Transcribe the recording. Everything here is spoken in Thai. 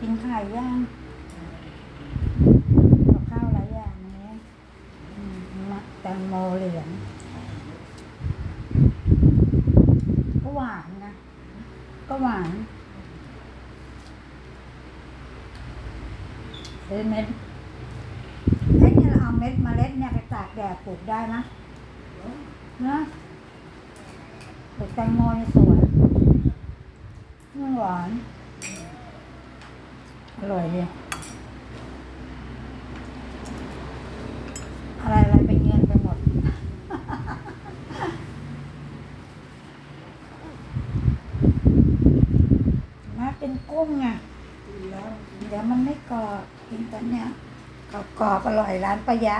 กินไข่ย่างกับข้าวหลายอย่างนะเนี่ยอืมะแตงโมเหลืองก็หวานนะ ก็หวานเม็ดเอ้ยเนี่ยเราเอาเม็ดมาเล็ดเนี่ยไปตากแดดปลูกได้นะนะปลูกแตงโมในสวนมันหวาน อร่อยเลยอะไรอะไรเป็นเงินไปหมด มาเป็นกุ้งไงเดี๋ยวมันไม่กรอบกินตอนเนี้ยกรอบๆอร่อยร้านปะยะ